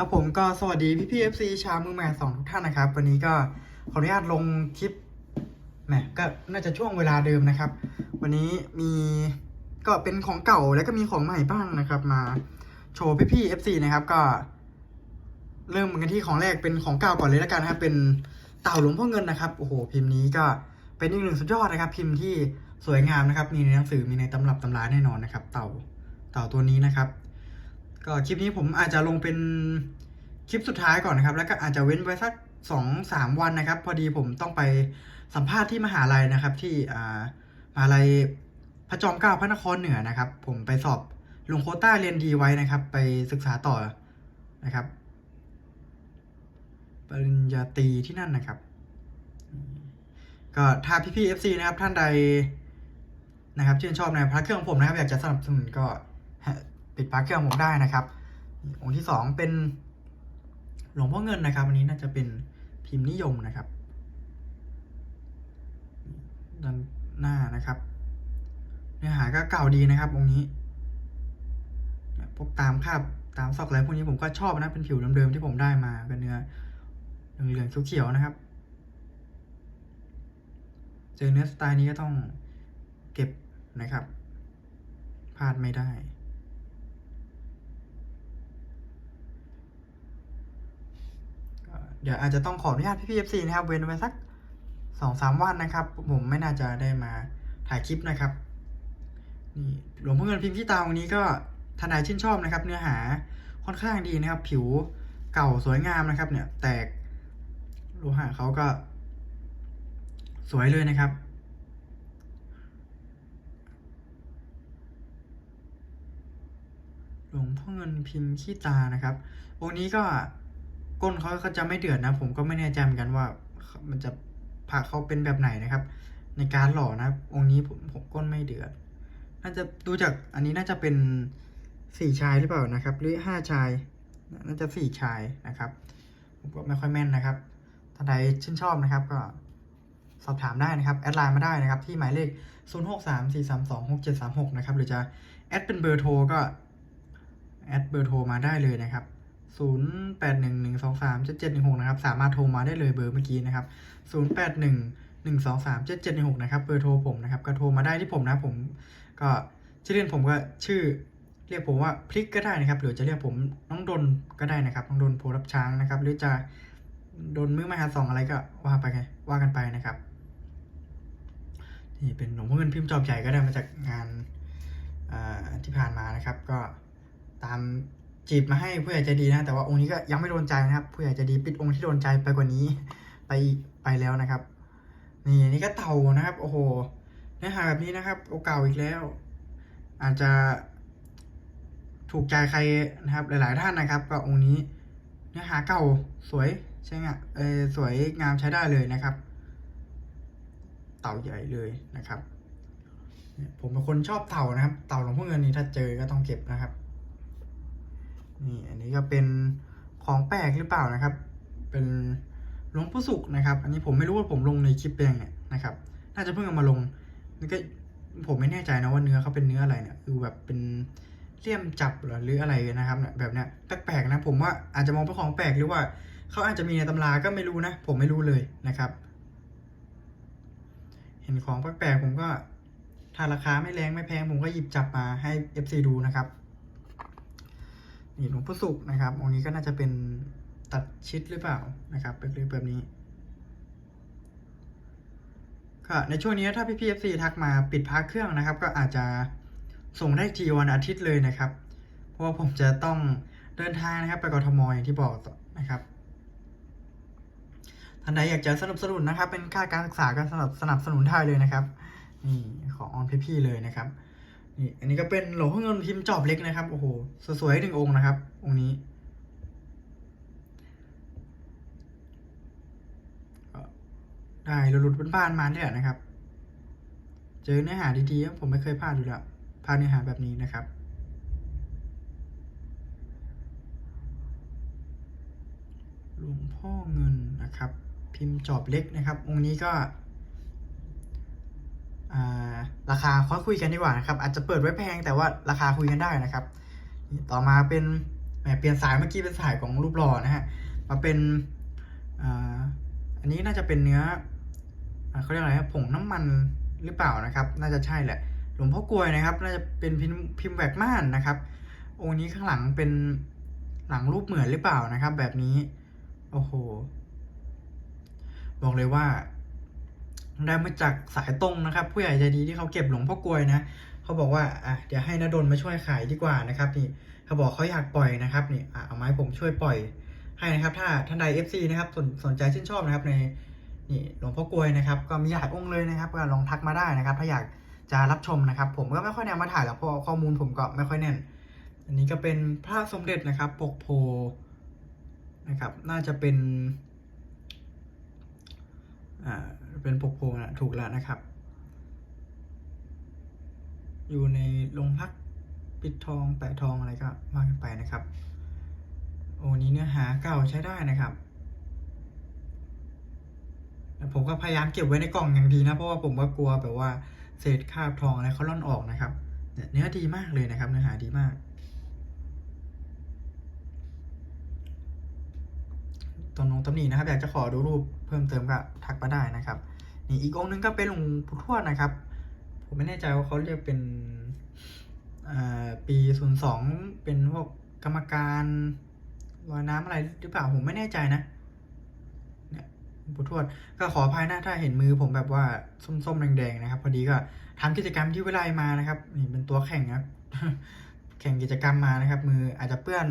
ครับผมก็สวัสดีพี่พี่เอฟซีชาวมือใหม่สองทุกท่านนะครับ วันนี้ก็ขออนุญาตลงคลิปแหมก็น่าจะช่วงเวลาเดิมนะครับ วันนี้มีก็เป็นของเก่าแล้วก็มีของใหม่บ้างนะครับ มาโชว์พี่พี่เอฟซีนะครับ ก็ เริ่มกันที่ของแรกเป็นของเก่าก่อนเลยแล้วกันนะครับเป็นเต่าหลวงพ่อเงินนะครับโอ้โหพิมพ์นี้ก็เป็นอีกหนึ่งสุดยอดนะครับ พิมพ์ที่สวยงามนะครับ มีในหนังสือมีในตำรับตำราแน่นอนนะครับ เต่าเต่าตัวนี้นะครับ ก็คลิปนี้ผมอาจจะลงเป็นคลิปสุดท้ายก่อนนะครับ แล้วก็อาจจะเว้นไว้สักสองสามวันนะครับ พอดีผมต้องไปสัมภาษณ์ที่มหาลัยนะครับ ที่อ่ามหาลัยพระจอมเกล้าพระนครเหนือนะครับ ผมไปสอบลงโคต้าเรียนดีไว้นะครับ ไปศึกษาต่อนะครับปริญญาตรีที่นั่นนะครับ ก็ถ้าพี่ๆ FC นะครับท่านใดนะครับชื่นชอบในพระเครื่องผมนะครับ อยากจะสนับสนุนก็ ปิดพระเครื่องผมได้นะครับ องค์ที่สองเป็นหลวงพ่อเงินนะครับ อันนี้น่าจะเป็นพิมพ์นิยมนะครับด้านหน้านะครับ เนื้อหาก็เก่าดีนะครับ องค์นี้พวกตามคาบตามซอกอะไรพวกนี้ผมก็ชอบนะเป็นผิวเดิมๆที่ผมได้มาก็นเนื้อเหลืองๆเขียวๆนะครับ เจอเนื้อสไตล์นี้ก็ต้องเก็บนะครับพลาดไม่ได้ ก็เดี๋ยวอาจจะต้องขออนุญาตพี่พีเอฟซีนะครับ เว้นไว้สักสองสามวันนะครับ ผมไม่น่าจะได้มาถ่ายคลิปนะครับนี่หลวงพ่อเงินพิมพ์ที่ตาองค์นี้ก็ทนายชื่นชอบนะครับ เนื้อหาค่อนข้างดีนะครับ ผิวเก่าสวยงามนะครับ เนี่ย แตกโลหะเขาก็ สวยเลยนะครับหลวงพ่อเงินพิมพ์ขี้ตานะครับองค์นี้ก็ ก้นเขาก็จะไม่เดือดนะ ผมก็ไม่แน่ใจเหมือนกันว่า มันจะผ่าเขาเป็นแบบไหนนะครับ ในการหล่อนะ องค์นี้ผมผมก้นไม่เดือด น่าจะดูจากอันนี้น่าจะเป็นสี่ชายหรือเปล่านะครับ หรือห้าชาย น่าจะสี่ชายนะครับ ผมก็ไม่ค่อยแม่นนะครับท่านใดชื่นชอบนะครับ ก็สอบถามได้นะครับ แอดไลน์มาได้นะครับ ที่หมายเลข 0 6 3 4 3 2 6 7 3 6 นะครับ หรือจะแอดเป็นเบอร์โทรก็แอดเบอร์โทรมาได้เลยนะครับ 0 8 1 1 2 3 7 7 1 6นะครับสามารถโทรมาได้เลยเบอร์เมื่อกี้นะครับ 0 8 1 1 2 3 7 7 1 6นะครับเบอร์โทรผมนะครับก็โทรมาได้ที่ผมนะผมก็ชื่อเล่นผมก็ชื่อเรียกผมว่าพลิกก็ได้นะครับหรือจะเรียกผมน้องดนก็ได้นะครับน้องดนโพรับช้างนะครับ หรือจะโดนมือมาหาสองอะไรก็ว่าไปไงว่ากันไปนะครับนี่เป็นหลวงพ่อเงินพิมพ์จอบใหญ่ก็ได้มาจากงานที่ผ่านมานะครับ ก็ตาม จีบมาให้ผู้ใหญ่ใจดีนะ แต่ว่าองค์นี้ก็ยังไม่โดนใจนะครับ ผู้ใหญ่ใจดีปิดองค์ที่โดนใจไปกว่านี้ ไปไปแล้วนะครับ นี่นี่ก็เต่านะครับ โอ้โหเนื้อหาแบบนี้นะครับ โอเก่าอีกแล้ว อาจจะถูกใจใครนะครับ หลาย ๆ ท่านนะครับก็องค์นี้ เนื้อหาเก่าสวยใช่ไหมเออสวยงามใช้ได้เลยนะครับ เต่าใหญ่เลยนะครับ ผมเป็นคนชอบเต่านะครับ เต่าหลวงพ่อเงินนี่ถ้าเจอก็ต้องเก็บนะครับ นี่อันนี้ก็เป็นของแปลกหรือเปล่านะครับ เป็นหลวงพ่อสุกนะครับ อันนี้ผมไม่รู้ว่าผมลงในคลิปเองเนี่ยนะครับ น่าจะเพิ่งเอามาลงนี่ก็ผมไม่แน่ใจนะว่าเนื้อเขาเป็นเนื้ออะไรเนี่ยคือแบบเป็นเลี่ยมจับหรอหรืออะไรนะครับเนี่ยแบบเนี้ยแปลกๆนะผมว่าอาจจะมองเป็นของแปลกหรือว่าเขาอาจจะมีในตำราก็ไม่รู้นะ ผมไม่รู้เลยนะครับ เห็นของแปลกๆผมก็ถ้าราคาไม่แรงไม่แพงผมก็หยิบจับมาให้ FC ดูนะครับ นี่หลวงพ่อสุกนะครับ องค์นี้ก็น่าจะเป็นตัดชิดหรือเปล่านะครับเป็นแบบนี้ก็ในช่วงนี้ถ้าพี่พีเอฟซีทักมาปิดพักเครื่องนะครับ ก็อาจจะส่งได้ทีวันอาทิตย์เลยนะครับ เพราะว่าผมจะต้องเดินทางนะครับ ไปกทมอย่างที่บอกนะครับท่านใดอยากจะสนับสนุนนะครับ เป็นค่าการศึกษาก็สนับสนับสนุนได้เลยนะครับนี่ของออนพี่ๆเลยนะครับ นี่อันนี้ก็เป็นหลวงพ่อเงินพิมพ์จอบเล็กนะครับ โอ้โห สวยๆหนึ่งองค์นะครับ องค์นี้ ได้หลุดๆบ้านๆมาเนี่ยนะครับ เจอเนื้อหาดีๆผมไม่เคยพลาดอยู่แล้วพลาดเนื้อหาแบบนี้นะครับหลวงพ่อเงินนะครับ พิมพ์จอบเล็กนะครับ องค์นี้ก็ ราคาค่อยคุยกันดีกว่านะครับ อาจจะเปิดไว้แพงแต่ว่าราคาคุยกันได้นะครับ ต่อมาเป็นแหมเปลี่ยนสายเมื่อกี้เป็นสายของรูปหล่อนะฮะมาเป็นอันนี้น่าจะเป็นเนื้ออเขาเรียกอะไรผงน้ำมันหรือเปล่านะครับ น่าจะใช่แหละ หลวงพ่อกลวยนะครับ น่าจะเป็นพิมพ์พิมพ์แหวกม่านนะครับ องค์นี้ข้างหลังเป็นหลังรูปเหมือนหรือเปล่านะครับ แบบนี้ โอ้โห บอกเลยว่า ได้มาจากสายตรงนะครับ ผู้ใหญ่ใจดีที่เขาเก็บหลวงพ่อกลวยนะเขาบอกว่าอะเดี๋ยวให้นดลมาช่วยขายดีกว่านะครับนี่เขาบอกเขาอยากปล่อยนะครับนี่อะเอาไม้ผมช่วยปล่อยให้นะครับ ถ้าท่านใด FC นะครับสนสนใจชื่นชอบนะครับในนี่หลวงพ่อกลวยนะครับ ก็มีหลายองค์เลยนะครับก็ลองทักมาได้นะครับ ถ้าอยากจะรับชมนะครับ ผมก็ไม่ค่อยแนำมาถ่ายหรอกเพราะข้อมูลผมก็ไม่ค่อยแน่น อันนี้ก็เป็นพระสมเด็จนะครับปกโพนะครับ น่าจะเป็น อ่าเป็นปกโพนะถูกแล้วนะครับ อยู่ในโรงพักปิดทองแปะทองอะไรก็ว่ากันไปนะครับ โอ้นี้เนื้อหาเก่าใช้ได้นะครับผมก็พยายามเก็บไว้ในกล่องอย่างดีนะ เพราะว่าผมก็กลัวแบบว่าเศษคาบทองอะไรเขาล่อนออกนะครับเนี่ยเนื้อดีมากเลยนะครับ เนื้อหาดีมาก ตรงนงตำหนินะครับ อยากจะขอดูรูปเพิ่มเติมก็ทักมาได้นะครับ นี่อีกองค์นึงก็เป็นหลวงปู่ทวดนะครับ ผมไม่แน่ใจว่าเขาเรียกเป็นอ่าปีศูนย์สองเป็นพวกกรรมการลอยน้ำอะไรหรือเปล่าผมไม่แน่ใจนะเนี่ยปู่ทวดก็ขออภัยนะถ้าเห็นมือผมแบบว่าส้มๆแดงๆนะครับ พอดีก็ทำกิจกรรมที่วิไลมานะครับนี่เป็นตัวแข่งนะแข่งกิจกรรมมานะครับ มืออาจจะเปื้อน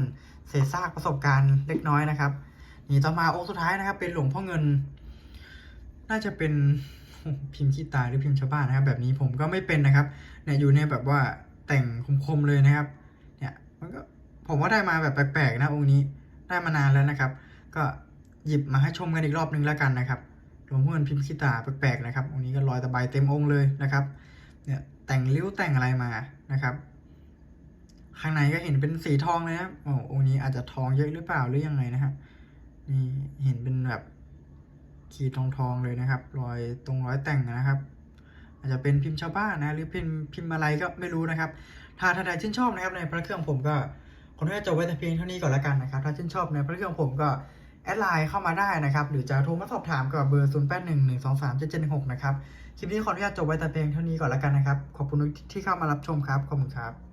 เศษซากประสบการณ์เล็กน้อยนะครับ นี่ต่อมาองค์สุดท้ายนะครับ เป็นหลวงพ่อเงิน น่าจะเป็นพิมพ์ขี้ตายหรือพิมพ์ชาวบ้านนะครับ แบบนี้ผมก็ไม่เป็นนะครับเนี่ยอยู่ในแบบว่าแต่งคมๆเลยนะครับ เนี่ยมันก็ผมว่าได้มาแบบแปลกๆนะองค์นี้ได้มานานแล้วนะครับ ก็หยิบมาให้ชมกันอีกรอบนึงแล้วกันนะครับหลวงพ่อเงินพิมพ์ขี้ตาแปลกๆนะครับองค์นี้ก็รอยตะไบเต็มองค์เลยนะครับ เนี่ยแต่งริ้วแต่งอะไรมานะครับ ข้างในก็เห็นเป็นสีทองเลยนะโอ้องค์นี้อาจจะทองเยอะหรือเปล่าหรือยังไงนะครับ นี่เห็นเป็นแบบขีดทองทองๆเลยนะครับ รอยตรงรอยแต่งนะครับ อาจจะเป็นพิมพ์ชาวบ้านนะ หรือพิมพ์พิมพ์อะไรก็ไม่รู้นะครับ ถ้าท่านใดชื่นชอบนะครับในพระเครื่องผมก็ขออนุญาตจบไว้แต่เพียงเท่านี้ก่อนละกันนะครับ ถ้าชื่นชอบในพระเครื่องผมก็แอดไลน์เข้ามาได้นะครับ หรือจะโทรมาสอบถามกับเบอร์0 8 1 1 2 3 7 7 1 6นะครับ คลิปนี้ขออนุญาตจบไว้แต่เพียงเท่านี้ก่อนละกันนะครับ ขอบคุณที่เข้ามารับชมครับ ขอบคุณครับ